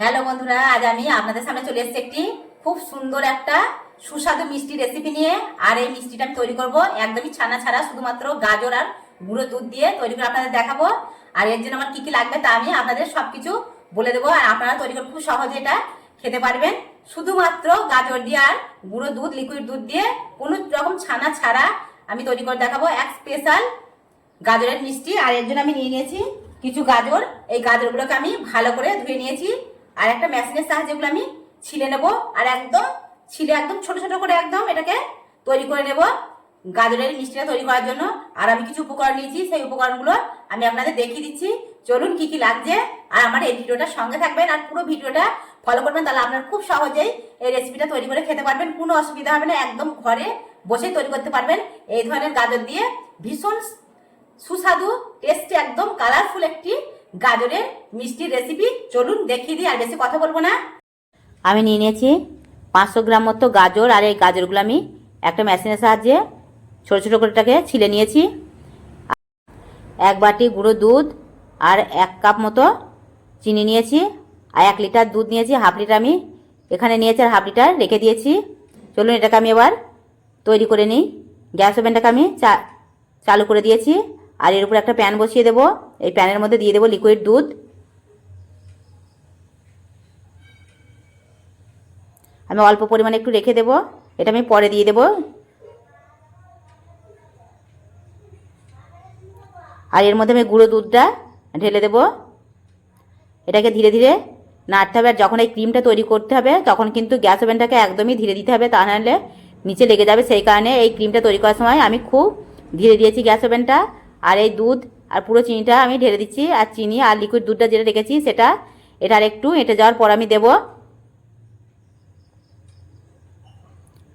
Hello বন্ধুরা, আজ আমি আপনাদের সামনে চলে এসেছি একটি খুব সুন্দর একটা সুস্বাদু মিষ্টি রেসিপি নিয়ে। আর এই মিষ্টিটা আমি তৈরি করব একদমই ছানা ছাড়া, শুধুমাত্র গাজর আর গুঁড়ো দুধ দিয়ে তৈরি করে আপনাদের দেখাবো। আর এর জন্য আমার কি কি লাগবে তা আমি আপনাদের সবকিছু বলে দেবো। আর আপনারা তৈরি করে খুব সহজে এটা খেতে পারবেন। শুধুমাত্র গাজর দিয়ে আর গুঁড়ো দুধ লিকুইড দুধ দিয়ে কোনো রকম ছানা ছাড়া আমি তৈরি করে দেখাবো এক স্পেশাল গাজরের মিষ্টি। আর এর জন্য আমি নিয়ে নিয়েছি কিছু গাজর। এই গাজরগুলোকে আমি ভালো করে ধুয়ে নিয়েছি। আর একটা মেশিনের সাহায্যে এগুলো আমি ছিলে নেব। আর একদম ছিলে একদম ছোট ছোট করে একদম এটাকে তৈরি করে নেব গাজরের মিষ্টিটা তৈরি করার জন্য। আর আমি কিছু উপকরণ নিয়েছি, সেই উপকরণগুলো আমি আপনাদের দেখিয়ে দিচ্ছি। চলুন কি কি লাগছে। আর আমার এই ভিডিওটার সঙ্গে থাকবেন আর পুরো ভিডিওটা ফলো করবেন, তাহলে আপনার খুব সহজেই এই রেসিপিটা তৈরি করে খেতে পারবেন। কোনো অসুবিধা হবে না, একদম ঘরে বসে তৈরি করতে পারবেন। এই ধরনের গাজর দিয়ে ভীষণ সুস্বাদু টেস্টি একদম কালারফুল একটি গাজরের মিষ্টির রেসিপি চলুন দেখিয়ে দিই, আর বেশি কথা বলব না। আমি নিয়ে নিয়েছি পাঁচশো গ্রাম মতো গাজর, আর এই গাজরগুলো আমি একটা মেশিনের সাহায্যে ছোটো ছোটো করে এটাকে ছিলে নিয়েছি। এক বাটি গুঁড়ো দুধ আর এক কাপ মতো চিনি নিয়েছি, আর এক লিটার দুধ নিয়েছি, হাফ লিটার আমি এখানে নিয়েছি আর হাফ লিটার রেখে দিয়েছি। চলুন এটাকে আমি এবার তৈরি করে নিই। গ্যাস ওভেনটাকে আমি চা, চালু করে দিয়েছি, আর এর উপর একটা প্যান বসিয়ে দেবো। এই প্যানের মধ্যে দিয়ে দেবো লিকুইড দুধ। আমি অল্প পরিমাণে একটু রেখে দেবো। এটা আমি পরে দিয়ে দেবো। আর এর মধ্যে আমি গুঁড়ো দুধটা ঢেলে দেবো। এটাকে ধীরে ধীরে নাড়তে হবে। আর যখন এই ক্রিমটা তৈরি করতে হবে, তখন কিন্তু গ্যাস ওভেনটাকে একদমই ধীরে দিতে হবে। তা নাহলে নিচে লেগে যাবে। সেই কারণে এই ক্রিমটা তৈরি করার সময় আমি খুব ধীরে দিয়েছি গ্যাস ওভেনটা আর এই দুধ আর পুরো চিনিটা আমি ঢেলে দিচ্ছি। আর চিনি আর লিকুইড দুধটা যেটা রেখেছি, সেটা এটা আর একটু এঁটে যাওয়ার পর আমি দেবো।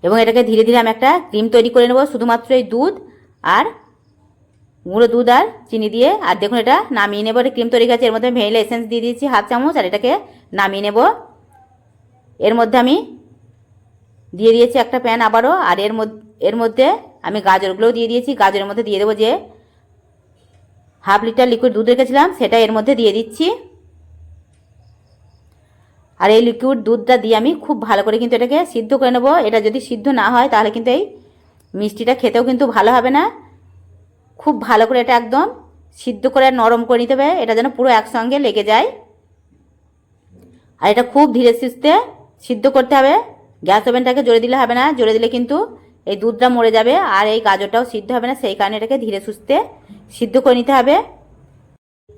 এবং এটাকে ধীরে ধীরে আমি একটা ক্রিম তৈরি করে নেব, শুধুমাত্র এই দুধ আর গুঁড়ো দুধ আর চিনি দিয়ে। আর দেখুন এটা নামিয়ে নেব, এটা ক্রিম তৈরি গেছে। এর মধ্যে ভ্যানিলা এসেন্স দিয়ে দিয়েছি হাফ চামচ, আর এটাকে নামিয়ে নেব। এর মধ্যে আমি দিয়ে দিয়েছি একটা প্যান আবারও। আর এর মধ্যে এর মধ্যে আমি গাজরগুলোও দিয়ে দিয়েছি। গাজরের মধ্যে দিয়ে দেবো যে হাফ লিটার লিকুইড দুধ রেখেছিলাম, সেটা এর মধ্যে দিয়ে দিচ্ছি। আর এই লিকুইড দুধটা দিয়ে আমি খুব ভালো করে কিন্তু এটাকে সিদ্ধ করে নেব। এটা যদি সিদ্ধ না হয়, তাহলে কিন্তু এই মিষ্টিটা খেতেও কিন্তু ভালো হবে না। খুব ভালো করে এটা একদম সিদ্ধ করে নরম করে নিতে হবে, এটা যেন পুরো একসঙ্গে লেগে যায়। আর এটা খুব ধীরে সুস্থে সিদ্ধ করতে হবে। গ্যাস ওভেনটাকে জোরে দিলে হবে না, জোরে দিলে কিন্তু এই দুধটা মরে যাবে আর এই গাজরটাও সিদ্ধ হবে না, সেই কারণে এটাকে ধীরে সুস্থে সিদ্ধ করে নিতে হবে।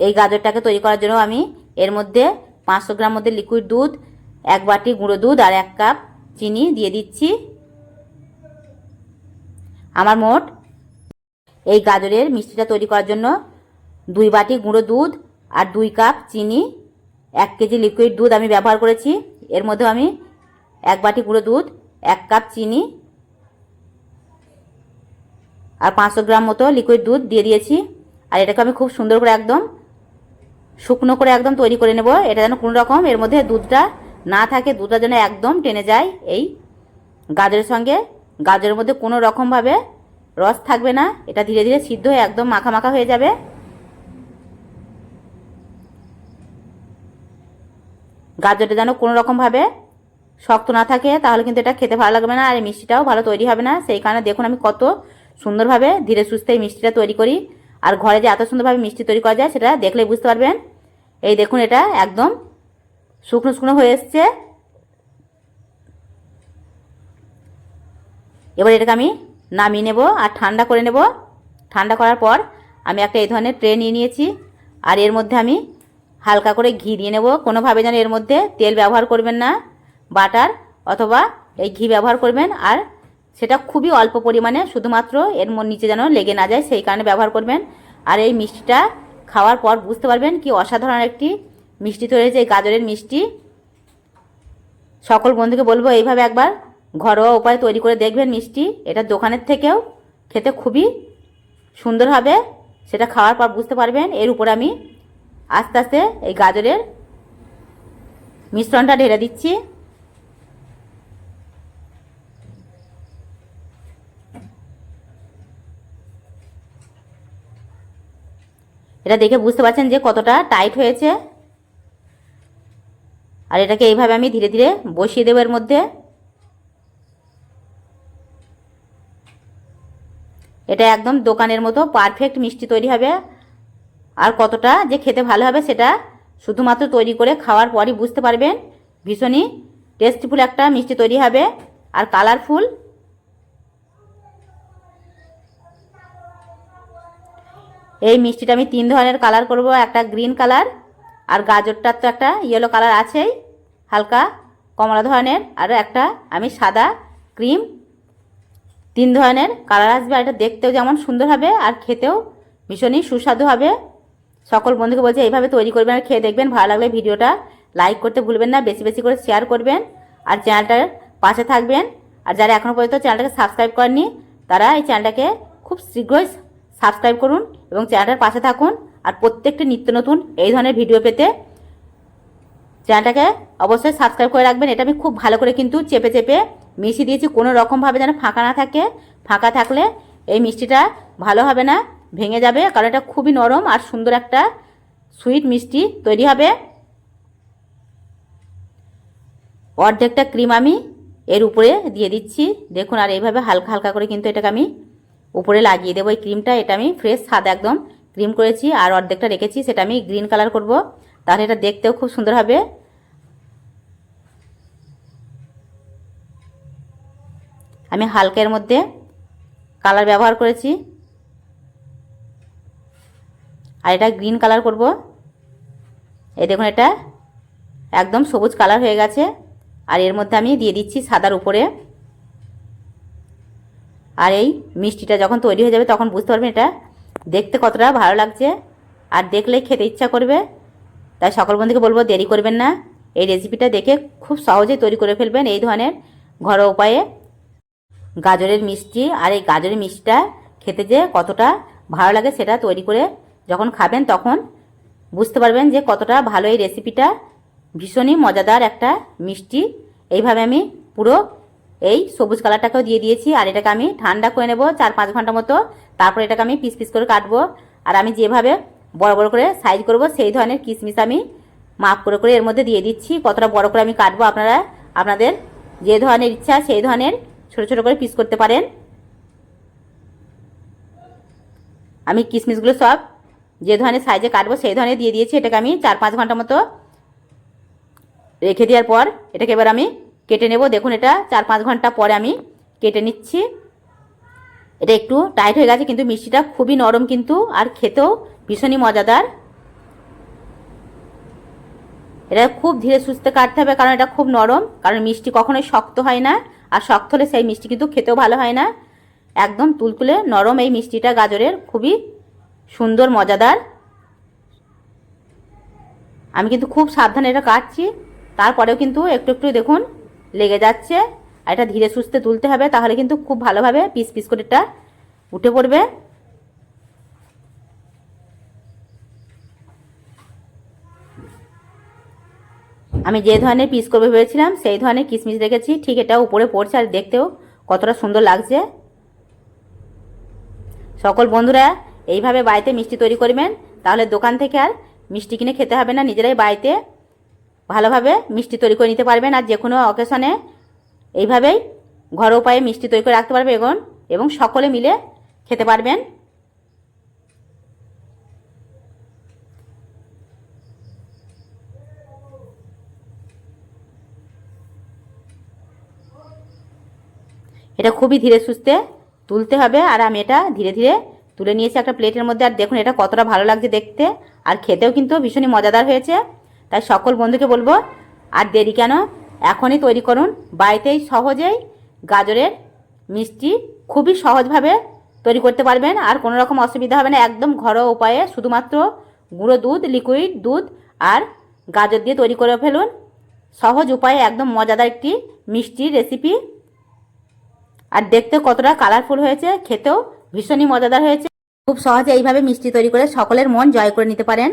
এই গাজরটাকে তৈরি করার জন্য আমি এর মধ্যে পাঁচশো গ্রাম মধ্যে লিকুইড দুধ, এক বাটি গুঁড়ো দুধ আর এক কাপ চিনি দিয়ে দিচ্ছি। আমার মোট এই গাজরের মিষ্টিটা তৈরি করার জন্য দুই বাটি গুঁড়ো দুধ আর দুই কাপ চিনি, এক কেজি লিকুইড দুধ আমি ব্যবহার করেছি। এর মধ্যে আমি এক বাটি গুঁড়ো দুধ, এক কাপ চিনি আর পাঁচশো গ্রাম মতো লিকুইড দুধ দিয়ে দিয়েছি। আর এটাকে আমি খুব সুন্দর করে একদম শুকনো করে একদম তৈরি করে নেব। এটা যেন কোনো রকম এর মধ্যে দুধটা না থাকে, দুধটা যেন একদম টেনে যায় এই গাজরের সঙ্গে। গাজরের মধ্যে কোনো রকমভাবে রস থাকবে না। এটা ধীরে ধীরে সিদ্ধ হয়ে একদম মাখা মাখা হয়ে যাবে। গাজরটা যেন কোনো রকমভাবে শক্ত না থাকে, তাহলে কিন্তু এটা খেতে ভালো লাগবে না আর মিষ্টিটাও ভালো তৈরি হবে না। সেই কারণে দেখুন আমি কত সুন্দরভাবে ধীরে সুস্থে মিষ্টিটা তৈরি করি। আর ঘরে যে এত সুন্দরভাবে মিষ্টি তৈরি করা যায়, সেটা দেখলেই বুঝতে পারবেন। এই দেখুন, এটা একদম শুকনো শুকনো হয়ে এসছে। এবার এটাকে আমি নামিয়ে নেব আর ঠান্ডা করে নেব। ঠান্ডা করার পর আমি একটা এই ধরনের ট্রে নিয়ে নিয়েছি। আর এর মধ্যে আমি হালকা করে ঘি দিয়ে নেব। কোনোভাবে যেন এর মধ্যে তেল ব্যবহার করবেন না, বাটার অথবা এই ঘি ব্যবহার করবেন। আর সেটা খুবই অল্প পরিমাণে, শুধুমাত্র এর নিচে যেন লেগে না যায় সেই কারণে ব্যবহার করবেন। আর এই মিষ্টিটা খাওয়ার পর বুঝতে পারবেন কি অসাধারণ একটি মিষ্টি তৈরি হয়েছে, এই গাজরের মিষ্টি। সকল বন্ধুকে বলব এইভাবে একবার ঘরোয়া উপায়ে তৈরি করে দেখবেন মিষ্টি। এটা দোকানের থেকেও খেতে খুবই সুন্দর হবে, সেটা খাওয়ার পর বুঝতে পারবেন। এর উপর আমি আস্তে আস্তে এই গাজরের মিশ্রণটা ঢেলে দিচ্ছি। এটা দেখে বুঝতে পারছেন যে কতটা টাইট হয়েছে। আর এটাকে এইভাবে আমি ধীরে ধীরে বসিয়ে দেবো এর মধ্যে। এটা একদম দোকানের মতো পারফেক্ট মিষ্টি তৈরি হবে। আর কতটা যে খেতে ভালো হবে সেটা শুধুমাত্র তৈরি করে খাওয়ার পরই বুঝতে পারবেন। ভীষণই টেস্টিফুল একটা মিষ্টি তৈরি হবে। আর কালারফুল এই মিষ্টিটা আমি তিন ধরনের কালার করব, একটা গ্রিন কালার আর গাজরটার তো একটা ইয়েলো কালার আছেই, হালকা কমলা ধরনের আর একটা আমি সাদা ক্রিম তিন ধরনের কালার আসবে আর এটা দেখতেও যেমন সুন্দর হবে আর খেতেও ভীষণই সুস্বাদু হবে। সকল বন্ধুকে বলছে এইভাবে তৈরি করবেন আর খেয়ে দেখবেন, ভালো লাগলে ভিডিওটা লাইক করতে ভুলবেন না, বেশি বেশি করে শেয়ার করবেন আর চ্যানেলটার পাশে থাকবেন। আর যারা এখনও পর্যন্ত চ্যানেলটাকে সাবস্ক্রাইব করেননি, তারা এই চ্যানেলটাকে খুব শীঘ্রই সাবস্ক্রাইব করুন। এবং চ্যানেলটার পাশে থাকুন আর প্রত্যেকটি নিত্য নতুন এই ধরনের ভিডিও পেতে চ্যানেলটাকে অবশ্যই সাবস্ক্রাইব করে রাখবেন। এটা আমি খুব ভালো করে কিন্তু চেপে চেপে মিশিয়ে দিয়েছি। কোনো রকমভাবে যেন ফাঁকা না থাকে। ফাঁকা থাকলে এই মিষ্টিটা ভালো হবে না, ভেঙে যাবে। কারণ এটা খুবই নরম আর সুন্দর একটা সুইট মিষ্টি তৈরি হবে। অর্ধেকটা ক্রিম আমি এর উপরে দিয়ে দিচ্ছি। দেখুন আর এইভাবে হালকা হালকা করে কিন্তু এটাকে আমি উপরে লাগিয়ে দেবো এই ক্রিমটা, এটা আমি ফ্রেশ সাদা একদম ক্রিম করেছি আর অর্ধেকটা রেখেছি, সেটা আমি গ্রিন কালার করব। তাহলে এটা দেখতেও খুব সুন্দর হবে। আমি হালকের মধ্যে কালার ব্যবহার করেছি। আর এটা গ্রিন কালার করব। এই দেখুন এটা একদম সবুজ কালার হয়ে গেছে। আর এর মধ্যে আমি দিয়ে দিচ্ছি সাদার উপরে। আর এই মিষ্টিটা যখন তৈরি হয়ে যাবে তখন বুঝতে পারবেন এটা দেখতে কতটা ভালো লাগছে। আর দেখলেই খেতে ইচ্ছা করবে। তাই সকল বন্ধুকে বলব দেরি করবেন না। এই রেসিপিটা দেখে খুব সহজেই তৈরি করে ফেলবেন এই ধরনের ঘরোয়া উপায়ে। গাজরের মিষ্টি আর এই গাজরের মিষ্টিটা খেতে যে কতটা ভালো লাগে সেটা তৈরি করে যখন খাবেন তখন বুঝতে পারবেন যে কতটা ভালো এই রেসিপিটা ভীষণই মজাদার একটা মিষ্টি। এইভাবে আমি পুরো এই সবুজ কালারটাকেও দিয়ে দিয়েছি, আর এটাকে আমি ঠান্ডা করে নেব চার পাঁচ ঘণ্টা মতো। তারপর এটাকে আমি পিস পিস করে কাটবো। আর আমি যেভাবে বড় বড় করে সাইজ করব, সেই ধরনের কিশমিশ আমি মাপ করে করে এর মধ্যে দিয়ে দিচ্ছি। কতটা বড় করে আমি কাটবো আপনারা, আপনাদের যে ধরনের ইচ্ছা সেই ধরনের ছোট ছোট করে পিস করতে পারেন। আমি কিশমিশগুলো সব যে ধরনের সাইজে কাটবো সেই ধরনের দিয়ে দিয়েছি। এটাকে আমি চার পাঁচ ঘণ্টা মতো রেখে দেওয়ার পর এটাকে এবার আমি কেটে নেব। দেখুন, এটা চার পাঁচ ঘণ্টা পরে আমি কেটে নিচ্ছি। এটা একটু টাইট হয়ে গেছে, কিন্তু মিষ্টিটা খুবই নরম কিন্তু, আর খেতেও ভীষণই মজাদার। এটা খুব ধীরে সুস্থে কাটতে হবে, কারণ এটা খুব নরম, কারণ মিষ্টি কখনোই শক্ত হয় না, আর শক্ত হলে সেই মিষ্টি কিন্তু খেতেও ভালো হয় না। একদম তুলতুলে নরম এই মিষ্টিটা গাজরের, খুবই সুন্দর, মজাদার। আমি কিন্তু খুব সাবধানে এটা কাটছি, তারপরেও কিন্তু একটু একটু দেখুন লেগে যাচ্ছে। আর এটা ধীরে সুস্থে তুলতে হবে, তাহলে কিন্তু খুব ভালোভাবে পিস পিস করে এটা উঠে পড়বে। আমি যে ধরনের পিস করবে ভেবেছিলাম, সেই ধরনের কিশমিশ রেখেছি। ঠিক এটা উপরে পড়ছে আর দেখতেও কতটা সুন্দর লাগছে। সকল বন্ধুরা, এইভাবে বাড়িতে মিষ্টি তৈরি করবেন, তাহলে দোকান থেকে আর মিষ্টি কিনে খেতে হবে না, নিজেরাই বাড়িতে ভালোভাবে মিষ্টি তৈরি করে নিতে পারবেন আর যে কোনো অকেশনে এইভাবেই ঘরোয়া উপায়ে মিষ্টি তৈরি করে রাখতে পারবে এবং এবং সকলে মিলে খেতে পারবেন। এটা খুবই ধীরে সুস্থে তুলতে হবে আর আমি এটা ধীরে ধীরে তুলে নিয়েছি একটা প্লেটের মধ্যে। আর দেখুন এটা কতটা ভালো লাগছে দেখতে। আর খেতেও কিন্তু ভীষণই মজাদার হয়েছে। তাই সকল বন্ধুকে বলব, আর দেরি কেন? এখনই তৈরি করুন। বাড়িতেই সহজেই গাজরের মিষ্টি খুবই সহজভাবে তৈরি করতে পারবেন, আর কোনো রকম অসুবিধা হবে না। একদম ঘরোয়া উপায়ে শুধুমাত্র গুঁড়ো দুধ লিকুইড দুধ, আর গাজর দিয়ে তৈরি করে ফেলুন। সহজ উপায়ে একদম মজাদার একটি মিষ্টি রেসিপি আর দেখতে কতটা কালারফুল হয়েছে, খেতেও ভীষণই মজাদার হয়েছে। খুব সহজে এইভাবে মিষ্টি তৈরি করে সকলের মন জয় করে নিতে পারেন।